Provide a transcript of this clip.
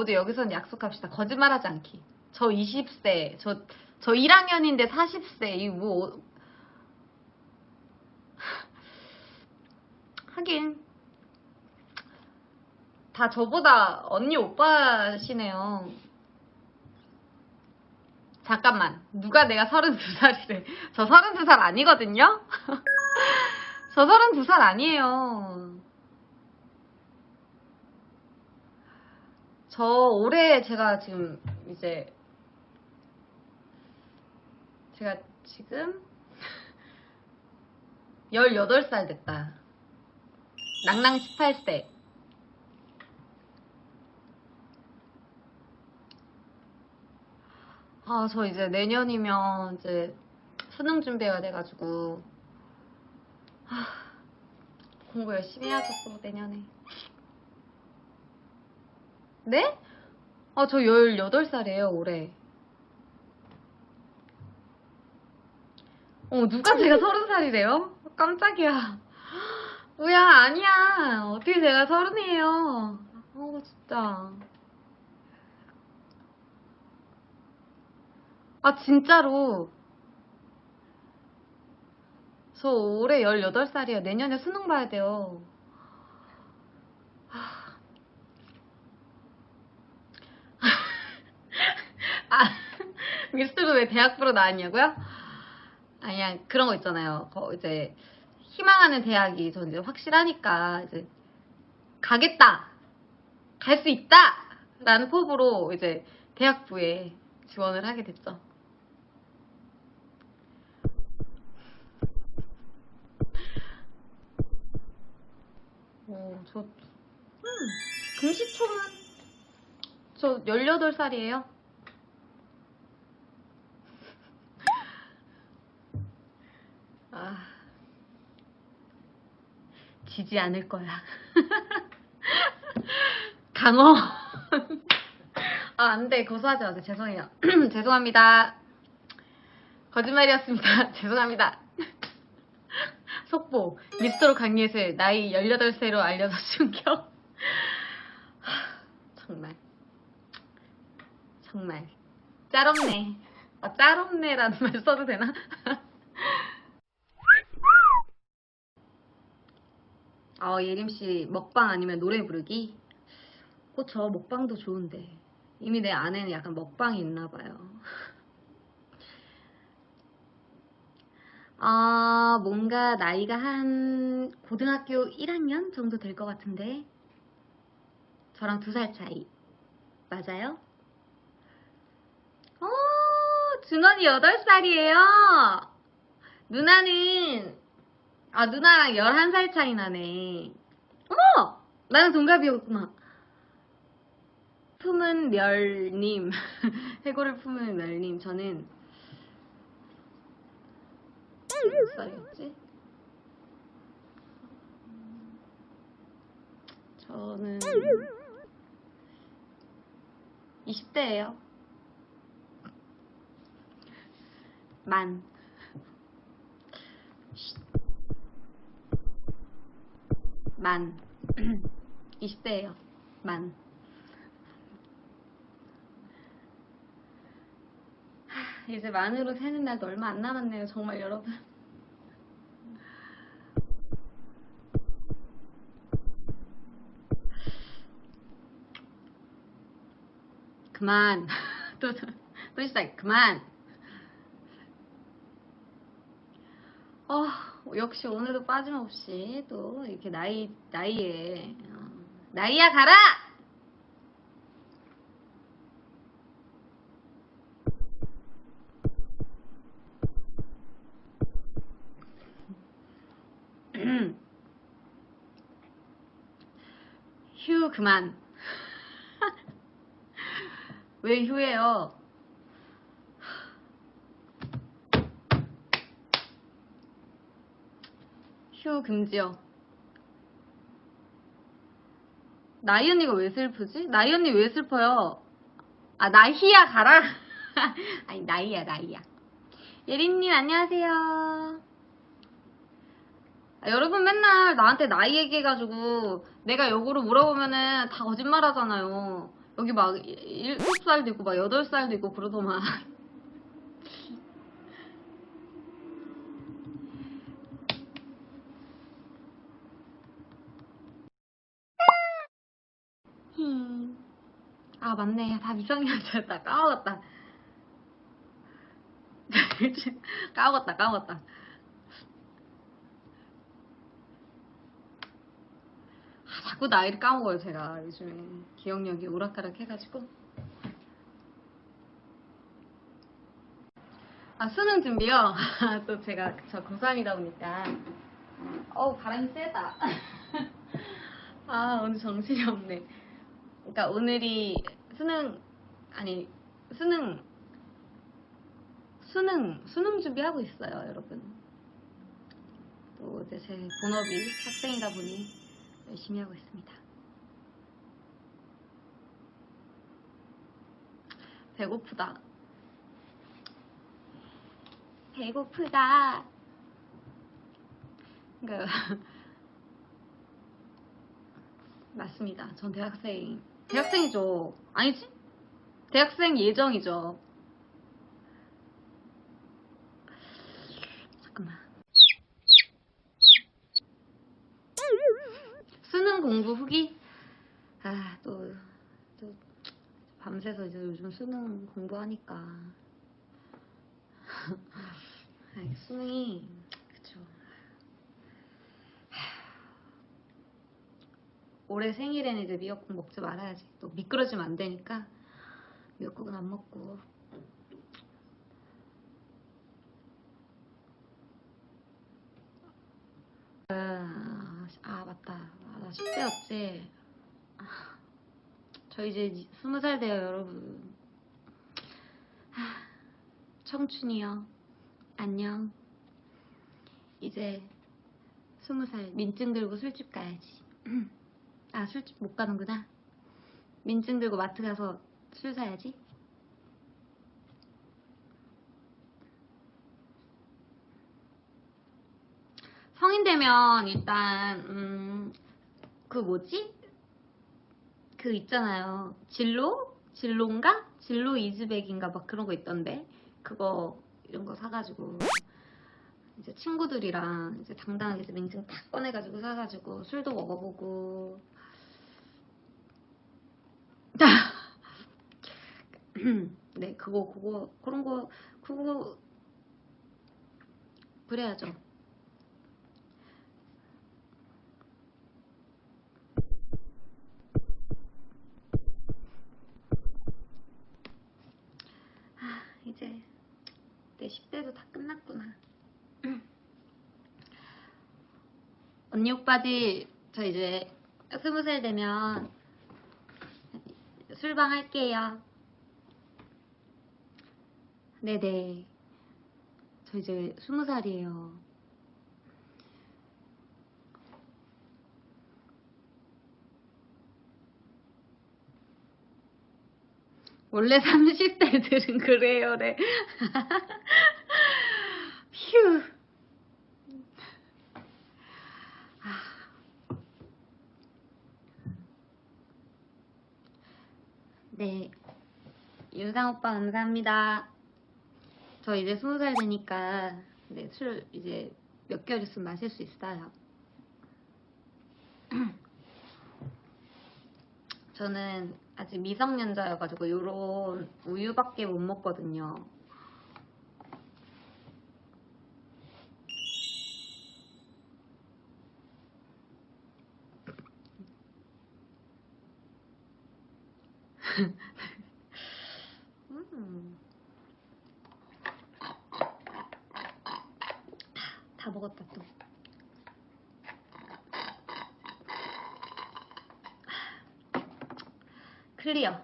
모두 여기서는 약속합시다. 거짓말하지 않기. 저 20세, 저, 저 1학년인데 40세, 이 뭐, 하긴. 다 저보다 언니 오빠시네요. 잠깐만. 누가 내가 32살이래. 저 32살 아니거든요? 저 32살 아니에요. 저 올해 제가 지금 이제 제가 지금 18살 됐다. 낭낭 18세. 아, 저 이제 내년이면 이제 수능 준비해야 돼가지고. 아, 공부 열심히 해야죠, 또 내년에. 네? 아, 저 18살이에요, 올해. 어, 누가 제가 30살이래요? 깜짝이야. 뭐야, 아니야. 어떻게 제가 서른이에요. 어, 진짜. 아, 진짜로. 저 올해 18살이에요. 내년에 수능 봐야 돼요. 아, 미스트로 왜 대학부로 나왔냐고요? 아니야, 그런 거 있잖아요. 거 이제, 희망하는 대학이 전 이제 확실하니까, 이제, 가겠다! 갈 수 있다! 라는 포부로 이제, 대학부에 지원을 하게 됐죠. 오, 저, 음, 금시초문. 저 18살이에요. 아, 지지 않을 거야. 강어. 아, 안 돼. 고소하지 마세요. 죄송해요. 죄송합니다. 거짓말이었습니다. 죄송합니다. 속보. 미스터로 강예슬. 나이 18세로 알려서 충격. 하, 정말. 정말. 짤없네. 아, 짤없네라는 말 써도 되나? 어, 예림 씨, 먹방 아니면 노래 부르기? 어, 저 먹방도 좋은데. 이미 내 안에는 약간 먹방이 있나 봐요. 아, 뭔가 나이가 한 고등학교 1학년 정도 될 것 같은데. 저랑 두 살 차이. 맞아요? 어, 준원이 8살이에요. 누나는, 아, 누나랑 11살 차이 나네. 어머! 나랑 동갑이었구나. 품은 멸님. 해골을 품은 멸님. 저는, 몇 살이었지? 저는 20대예요. 만. 만. 20대예요. 만. 하, 이제 만으로 세는 날도 얼마 안 남았네요. 정말 여러분. 그만. 또, 또 시작. 그만. 어, 역시 오늘도 빠짐없이 또 이렇게 나이, 나이에, 어, 나이야 가라! 휴, 그만. 왜 휴예요? 휴 금지요. 나이 언니가 왜 슬프지? 나이 언니 왜 슬퍼요? 아 나희야 가라. 아니 나이야 나이야. 예린님 안녕하세요. 아, 여러분 맨날 나한테 나이 얘기해가지고 내가 역으로 물어보면은 다 거짓말 하잖아요. 여기 막 7살도 있고 막 8살도 있고 그러더만 아 맞네. 다 미성년자였다. 까먹었다. 까먹었다 까먹었다. 아, 자꾸 나이를 까먹어요 제가. 요즘에 기억력이 오락가락 해가지고. 아 수능 준비요? 또 제가 저 고3이다 보니까. 어우 바람이 세다. 아 오늘 정신이 없네. 그러니까 오늘이 수능 아니 수능 수능 수능 준비하고 있어요 여러분 또 이제 제 본업이 학생이다 보니 열심히 하고 있습니다 배고프다 배고프다 그러니까 맞습니다. 전 대학생. 대학생이죠. 아니지? 대학생 예정이죠. 잠깐만. 수능 공부 후기? 아, 또, 또, 밤새서 이제 요즘 수능 공부하니까. 아, 수능이, 그쵸. 올해 생일에는 이제 미역국 먹지 말아야지. 또 미끄러지면 안 되니까 미역국은 안 먹고. 아, 아, 맞다. 아, 나 10대였지. 아, 저 이제 스무 살 돼요, 여러분. 아, 청춘이요. 안녕. 이제 스무 살 민증 들고 술집 가야지. 아 술집 못 가는구나 민증 들고 마트 가서 술 사야지 성인 되면 일단 음, 그 뭐지? 그 있잖아요 진로? 진로인가? 진로 이즈백인가 막 그런 거 있던데 그거 이런 거 사가지고 이제 친구들이랑 이제 당당하게 이제 민증 탁 꺼내가지고 사가지고 술도 먹어보고. 네 그거 그거 그런 거 그거 그래야죠. 아 이제 내 10대도 다 끝났구나 언니 오빠들 저 이제 스무 살 되면 술방 할게요. 네네. 저 이제 스무 살이에요. 원래 30대들은 그래요래. 휴. 네. 윤상 오빠 감사합니다. 저 이제 스무 살 되니까 네, 술 이제 몇 개월 있으면 마실 수 있어요. 저는 아직 미성년자여가지고 요런 우유밖에 못 먹거든요. 음. 다 먹었다 또. 클리어.